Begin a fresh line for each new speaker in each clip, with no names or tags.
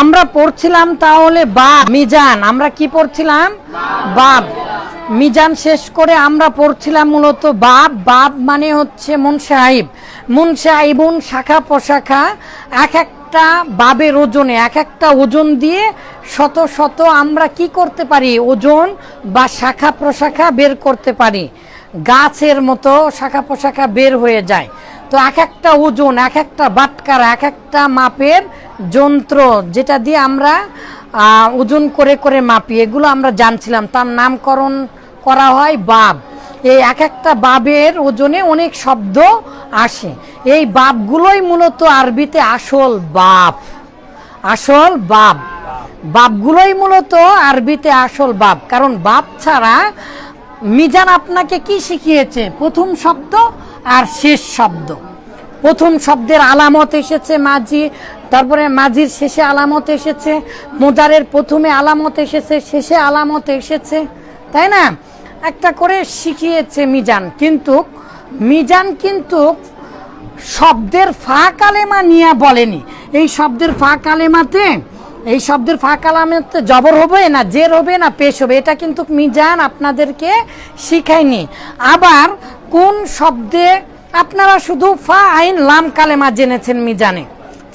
আমরা পড়ছিলাম তাহলে বাব মিজান। আমরা কি পড়ছিলাম? বাব মিজান শেষ করে আমরা পড়ছিলাম মূলত বাব বাব মানে হচ্ছে মুনসাহিব মুনসাহিবুন শাখা প্রশাখা, এক একটা বাবের ওজনে, এক একটা ওজন দিয়ে শত শত আমরা কি করতে পারি? ওজন বা শাখা প্রশাখা বের করতে পারি। গাছের মতো শাখা প্রশাখা বের হয়ে যায়। তো এক একটা ওজন, এক একটা বাটকার, এক একটা মাপের যন্ত্র যেটা দিয়ে আমরা ওজন করে করে মাপি। এগুলো আমরা জানছিলাম। তার নামকরণ করা হয় বাব। এই এক একটা বাবের ওজনে অনেক শব্দ আসে। এই বাপগুলোই মূলত আরবিতে আসল বাপ আসল বাপ বাপগুলোই মূলত আরবিতে আসল বাপ কারণ বাপ ছাড়া মিজান আপনাকে কি শিখিয়েছে? প্রথম শব্দ আর শেষ শব্দ। প্রথম শব্দের আলামত এসেছে মাঝি, তারপরে মাঝির শেষে আলামত এসেছে মোজারের প্রথমে আলামত এসেছে, শেষে আলামত এসেছে, তাই না? একটা করে শিখিয়েছে মিজান, কিন্তু মিজান কিন্তু শব্দের ফা কালেমা নিয়ে বলেনি। এই শব্দের ফা কালেমাতে, এই শব্দের ফা কালামাতে জবর হবে না, জের হবে না, পেশ হবে, এটা কিন্তু মিজান আপনাদেরকে শিখায়নি। আবার কোন শব্দে আপনারা শুধু ফা আইন লাম কালেমা জেনেছেন মিজানে?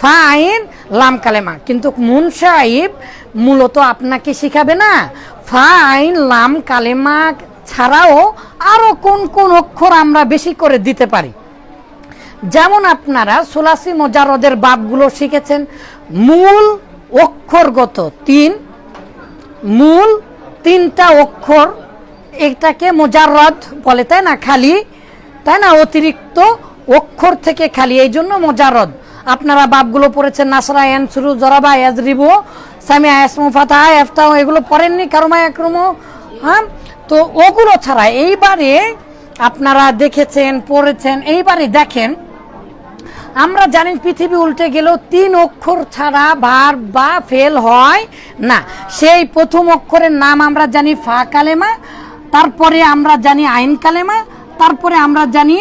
ফা আইন লাম কালেমা। কিন্তু মুন সাহিব মূলত আপনাকে শিখাবে না। ফা আইন লাম কালেমা ছাড়াও আরও কোন কোন অক্ষর আমরা বেশি করে দিতে পারি। যেমন আপনারা সোলাসি মোজারদের বাপগুলো শিখেছেন, মূল অক্ষরগত তিন, মূল তিনটা অক্ষর এটাকে মোজাররদ বলে, তাই না? খালি, তাই না? অতিরিক্ত অক্ষর থেকে খালি, এই জন্য মোজারদ আপনারা বাপগুলো পড়েছেন, নাসরা ইয়ানসুরু জরাবা, ইয়াজরিবু, সামিয়া ইয়াসমু ফাতা এফতাহ এগুলো পড়েননি, কারমা একরমো হ্যাঁ? তো ওগুলো ছাড়া এইবারে আপনারা দেখেছেন, পড়েছেন, এইবারে দেখেন, আমরা জানি পৃথিবী উল্টে গেলেও তিন অক্ষর ছাড়া ভার বা ফেল হয় না। সেই প্রথম অক্ষরের নাম আমরা জানি ফা কালেমা তারপরে আমরা জানি আইন কালেমা, তারপরে আমরা জানি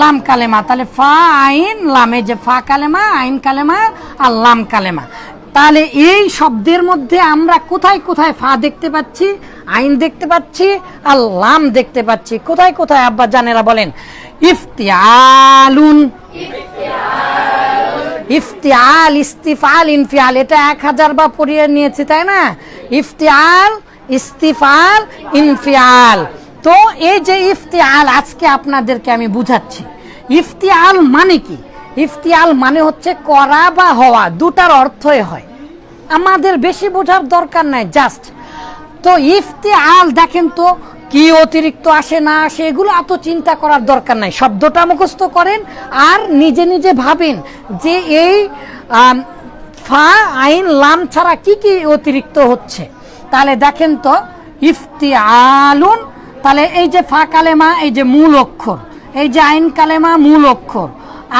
লাম কালেমা। তাহলে ফা আইন, লামে যে ফা কালেমা, আইন কালেমা আর লাম কালেমা। তাহলে এই শব্দের মধ্যে আমরা কোথায় কোথায় ফা দেখতে পাচ্ছি, আইন দেখতে পাচ্ছি আর লাম দেখতে পাচ্ছি। কোথায় কোথায় আব্বা জানেরা বলেন? ইফতিয়ালুন। ইফতিয়াল, ইস্তিফাল, ইনফিয়াল, এটা এক হাজার বা পড়িয়ে নিয়েছি, তাই না? ইফতিয়াল ইস্তিফাল, ইনফিয়াল। তো এই যে ইফতিয়াল, আজকে আপনাদেরকে আমি বুঝাচ্ছি। ইফতিয়াল মানে কি? ইফতিয়াল মানে হচ্ছে করা বা হওয়া, দুটার অর্থই হয়। আমাদের বেশি বোঝার দরকার নাই জাস্ট তো ইফতিয়াল দেখেন তো, কি অতিরিক্ত আসে না আসে, এগুলো এত চিন্তা করার দরকার নাই। শব্দটা মুখস্থ করেন আর নিজে নিজে ভাবেন যে এই ফা, আইন, লাম ছাড়া কি কি অতিরিক্ত হচ্ছে। তাহলে দেখেন তো ইফতি আলুন তাহলে এই যে ফা কালেমা, এই যে মূল অক্ষর, এই যে আইন কালেমা, মূল অক্ষর,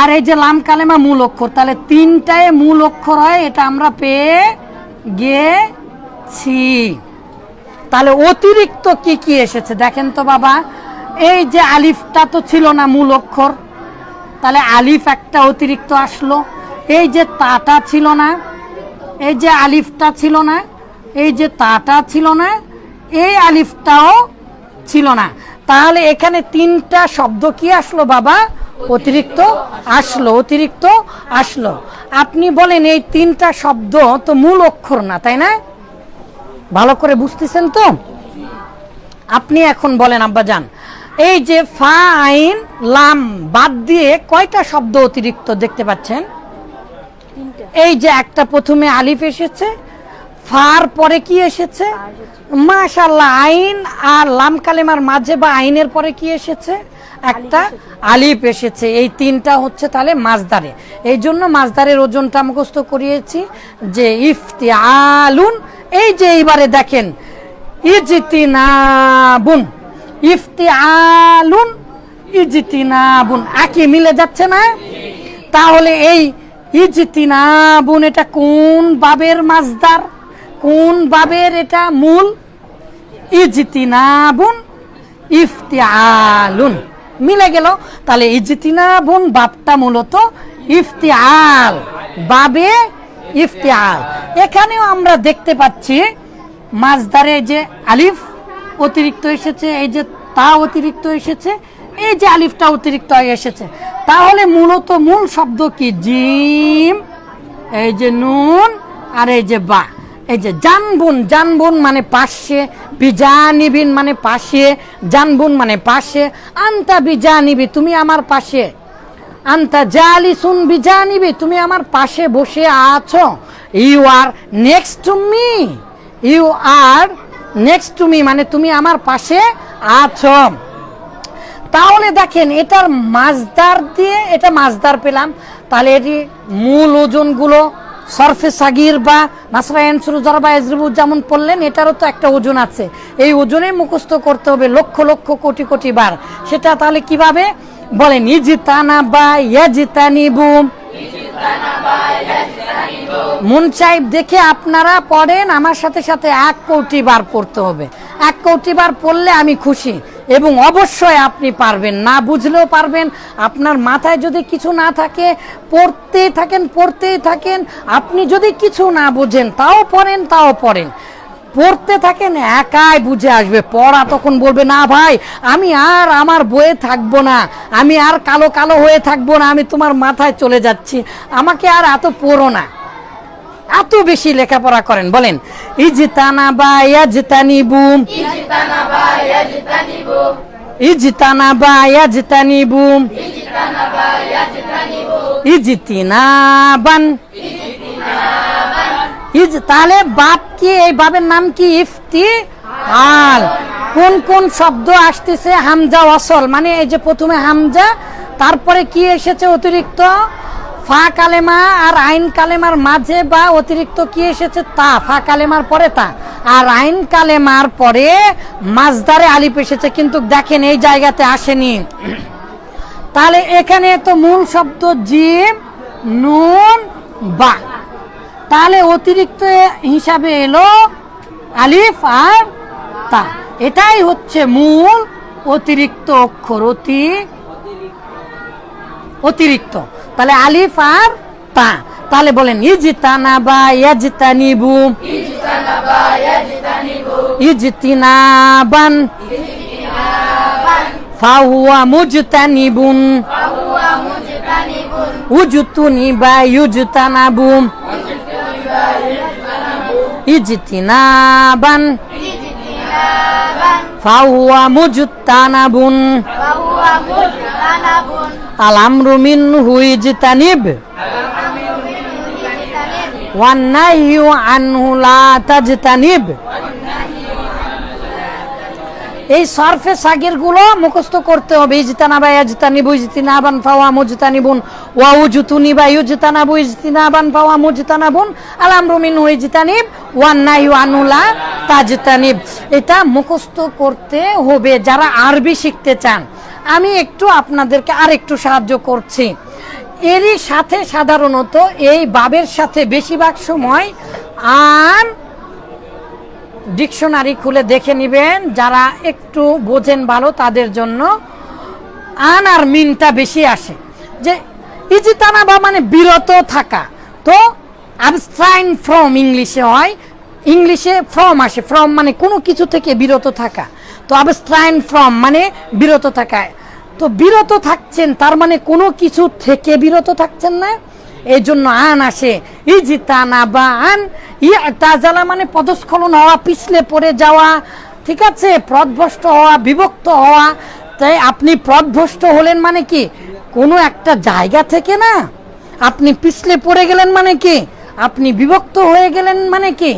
আর এই যে লাম কালেমা, মূল অক্ষর, তাহলে তিনটায় মূল অক্ষর হয়, এটা আমরা পেয়ে গেছি। তাহলে অতিরিক্ত কি কি এসেছে? দেখেন তো বাবা, এই যে আলিফটা তো ছিল না মূল অক্ষর, তাহলে আলিফ একটা অতিরিক্ত আসলো, এই যে তাটা ছিল না, এই যে আলিফটা ছিল না এই যে তাটা ছিল না এই আলিফটাও ছিল না। তাহলে এখানে তিনটা শব্দ কি আসলো বাবা? অতিরিক্ত আসলো অতিরিক্ত আসলো। আপনি বলেন এই তিনটা শব্দ তো মূল অক্ষর না তাই না? ভালো করে বুঝতেছেন তো? আপনি এখন বলেন আব্বা যান এই যে ফা আইন লাম বাদ দিয়ে কয়টা শব্দ অতিরিক্ত দেখতে পাচ্ছেন? এই যে একটা প্রথমে আলিফ এসেছে ফার পরে কি এসেছে? মাশাল্লাহ আইন আর লাম কালেমার মাঝে বা আইনের পরে কি এসেছে? একটা আলিফ এসেছে। এই তিনটা হচ্ছে তাহলে মাছদারে এই জন্য মাছদারের ওজনটা মুখস্থ করিয়েছি যে ইফতি আলুন এই যে এইবারে দেখেন ইজতিনাবুন ইফতি আলুন ইজতিনাবুন। একই মিলে যাচ্ছে না? তাহলে এই ইজতিনাবুন এটা কোন বাবের মাছদার কোন বাবের এটা মূল? ইজতিনাবুন ইফতিয়ালুন। মিলে গেল। তাহলে ইজতিনাবুন বাপটা মূলত ইফতিয়াল। বাবে ইফতিয়াল। এখানেও আমরা দেখতে পাচ্ছি মাছদারে যে আলিফ অতিরিক্ত এসেছে, এই যে তা অতিরিক্ত এসেছে, এই যে আলিফটা অতিরিক্ত এসেছে। তাহলে মূলত মূল শব্দ কি? জিম, এই যে নুন আর এই যে বা। এই যে জানবুন জানবুন মানে পাশে বিজানিবিন মানে পাশে, জানবুন মানে পাশে, আন্তা বিজানিবি তুমি আমার পাশে। আন্তা জালি শুন বিজানিবি তুমি আমার পাশে বসে আছো। You are next to me you are next to me মানে তুমি আমার পাশে আছো। তাহলে দেখেন, এটার মাছদার দিয়ে, এটা মাছদার পেলাম। তাহলে এটি মূল ওজনগুলো সরফে সাগির বা নাসরায়ন সুরুজার বা এজরিবু যেমন পড়লেন, এটারও তো একটা ওজন আছে। এই ওজনে মুখস্থ করতে হবে লক্ষ লক্ষ কোটি কোটি বার। সেটা তাহলে কীভাবে? বলেন, ইজিতানা বা ইয়াজিতানি বুম মন চাইব দেখে আপনারা পড়েন, আমার সাথে সাথে এক কোটি বার পড়তে হবে। এক কোটি বার পড়লে আমি খুশি। এবং অবশ্যই আপনি পারবেন। না বুঝলেও পারবেন। আপনার মাথায় যদি কিছু না থাকে, পড়তেই থাকেন পড়তেই থাকেন। আপনি যদি কিছু না বুঝেন, তাও পড়েন তাও পড়েন। পড়তে থাকেন, একাই বুঝে আসবে। পড়া তখন বলবে, না ভাই, আমি আর আমার বইয়ে থাকব না। আমি আর কালো কালো হয়ে থাকব না। আমি তোমার মাথায় চলে যাচ্ছি। আমাকে আর এত পড়ো না। এত বেশি লেখাপড়া করেন বলেন ইজিতানা বা ইয়াজিতানি বুম ইজিতানা বা ইয়াজিতানি বুম ইজিতিনা বান। ইজ তাহলে বাপ কি এই বাবের নাম কি? ইফতি আল কোন কোন শব্দ আসতেছে হামজা অসল? মানে এই যে প্রথমে হামজা তারপরে কি এসেছে অতিরিক্ত? ফা কালেমা আর আইন কালেমার মাঝে বা অতিরিক্ত কি এসেছে? তা, ফা কালেমার পরে তা। আর আইন কালেমার পরে মাঝদারে আলিপ এসেছে, কিন্তু দেখেন এই জায়গাতে আসেনি। তাহলে এখানে তো মূল শব্দ জিম, নুন, বা। তাহলে অতিরিক্ত হিসাবে এলো আলিফ আর তা। এটাই হচ্ছে মূল অতিরিক্ত অক্ষর, অতি অতিরিক্ত। তাহলে আলিফ আর তা। তাহলে বলেন, ইজিতানা বা ইয়াজিতানিবু। ইজতিনাবান। ফাহুয়া মুজতানিবুন। উজুতুনি বা ইউজতানাবুম ইজতিনাবান। ফাহুয়া মুজতানাবুন। আলামরু মিনহু ইজতানিব। ওয়ান্নাহয়ু আনহু লা তাজতানিব। এই সরফে সাগিরগুলো মুখস্থ করতে হবে। ইজতানা বা ইয়াজতানিবু, ইজতিনাবান ফাওয়া মুজতানিবুন। ওয়া উজতুনি বা ইউজতানাবু ইজতিনাবান ফাওয়া মুজতানাবুন। আলামরু মিনহু ইজতানিব ওয়ান্নাহয়ু আনহু লা তাজতানিব। এটা মুখস্থ করতে হবে যারা আরবি শিখতে চান। আমি একটু আপনাদেরকে আর একটু সাহায্য করছি। এরই সাথে সাধারণত এই বাবের সাথে বেশিরভাগ সময় আন ডিকশনারি খুলে দেখে নেবেন, যারা একটু বোঝেন ভালো তাদের জন্য আন আর মিনটা বেশি আসে। যে ইজিতানা বা মানে বিরত থাকা। তো আবস্ট্রাইন ফ্রম ইংলিশে হয়, ইংলিশে ফ্রম আসে। ফ্রম মানে কোনো কিছু থেকে বিরত থাকা। তো আবস্ট্রাইন ফ্রম মানে বিরত থাকায়। তো বিরত থাকছেন, তার মানে কোনো কিছু থেকে বিরত থাকছেন না। এই জন্য আন আসে বা আন তাজালা মানে পদস্খলন হওয়া, পিছলে পড়ে যাওয়া, ঠিক আছে? প্রদভষ্ট হওয়া, বিভক্ত হওয়া। তাই আপনি প্রদভষ্ট হলেন মানে কি? কোনো একটা জায়গা থেকে না। আপনি পিছলে পড়ে গেলেন মানে কি? আপনি বিভক্ত হয়ে গেলেন মানে কি?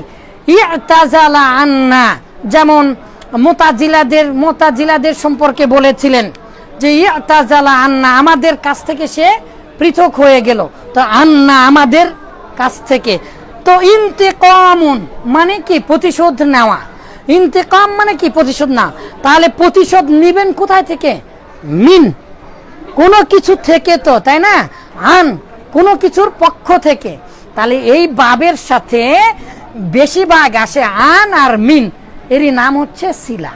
ইয়াতাজালা আন্না যেমন মোতাজিলাদের মোতাজিলাদের সম্পর্কে বলেছিলেন যে, ইয়াতাজালা আন্না, আমাদের কাছ থেকে সে পৃথক হয়ে গেল। তো আন্না আমাদের কাছ থেকে। তো ইন্তেকামুন মানে কি? প্রতিশোধ নেওয়া। ইন্তেকাম মানে কি? প্রতিশোধ না তাহলে প্রতিশোধ নিবেন কোথায় থেকে? মিন। কোনো কিছু থেকে তো, তাই না? আন, কোনো কিছুর পক্ষ থেকে। তাহলে এই বাবের সাথে বেশিরভাগ আসে আন আর মিন। এরই নাম হচ্ছে শিলা।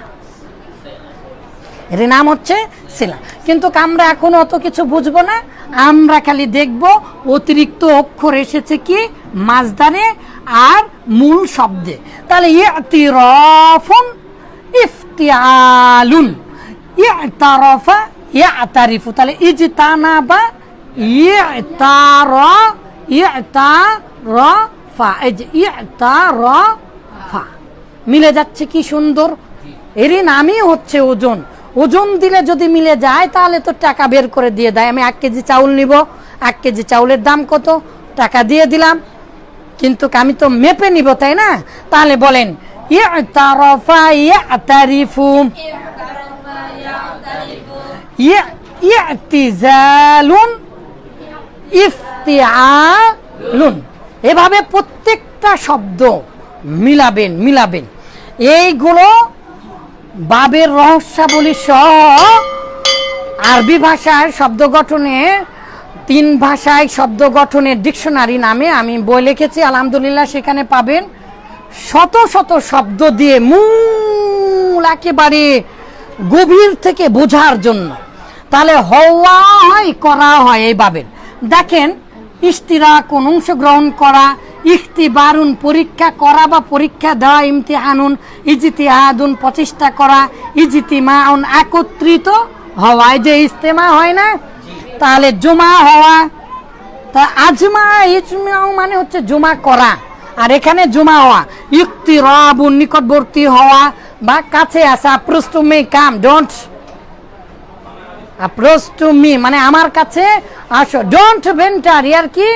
এর নাম হচ্ছে শিলা। কিন্তু আমরা এখন অত কিছু বুঝব না। আমরা খালি দেখব অতিরিক্ত অক্ষর এসেছে কি? মাজদারে আর মূল শব্দে। তাহলে ইতিরফুন ইফতিয়ালুন। ইতারফা ইয়াতারিফু। তাহলে ইজতানাবা এই যে ইতারফা মিলে যাচ্ছে কি সুন্দর? এরই নামই হচ্ছে ওজন। ওজন দিলে যদি মিলে যায়, তাহলে তো টাকা বের করে দিয়ে দেয়। আমি এক কেজি চাউল নিব। এক কেজি চাউলের দাম কত? টাকা দিয়ে দিলাম। কিন্তু আমি তো মেপে নিব, তাই না? তাহলে বলেন এভাবে প্রত্যেকটা শব্দ মিলাবেন মিলাবেন। এইগুলো বাবের রহস্যাবলী সহ আরবি ভাষার শব্দ গঠনে, তিন ভাষায় শব্দ গঠনের ডিকশনারি নামে আমি বই লিখেছি, আলহামদুলিল্লাহ সেখানে পাবেন। শত শত শব্দ দিয়ে মূল একেবারে গভীর থেকে বোঝার জন্য। তাহলে হওয়া হয়, করা হয় এই বাবের। দেখেন ইস্তিরা কোন অংশগ্রহণ করা ইখতিবারুন পরীক্ষা করা বা পরীক্ষা দেওয়া ইমতিহানুন ইজিতিহাদুন প্রচেষ্টা করা ইজিতিমাউন একত্রিত হওয়ায় যে ইজতেমা হয় না, তাহলে জমা হওয়া, তা আজমা ইজমাও মানে হচ্ছে জমা করা। আর এখানে জমা হওয়া ইউক্তি রাবুন নিকটবর্তী হওয়া বা কাছে আসা প্রস্টু may come don't approach to me মানে আমার কাছে আসো ডোন্ট ভেন্টার ইয়ার কি?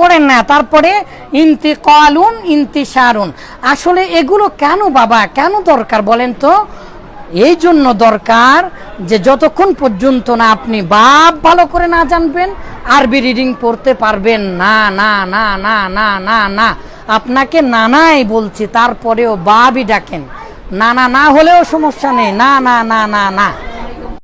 করেন না, তারপরে ইন্তি কলুন ইন্তি সারুন আসলে এগুলো কেন বাবা, কেন দরকার বলেন তো? এই জন্য দরকার যে যতক্ষণ পর্যন্ত না আপনি বাপ ভালো করে না জানবেন, আরবি রিডিং পড়তে পারবেন না না না না না না না। আপনাকে নানাই বলছি, তারপরেও বাবই ডাকেন। না না না হলেও সমস্যা নেই, না না না না না।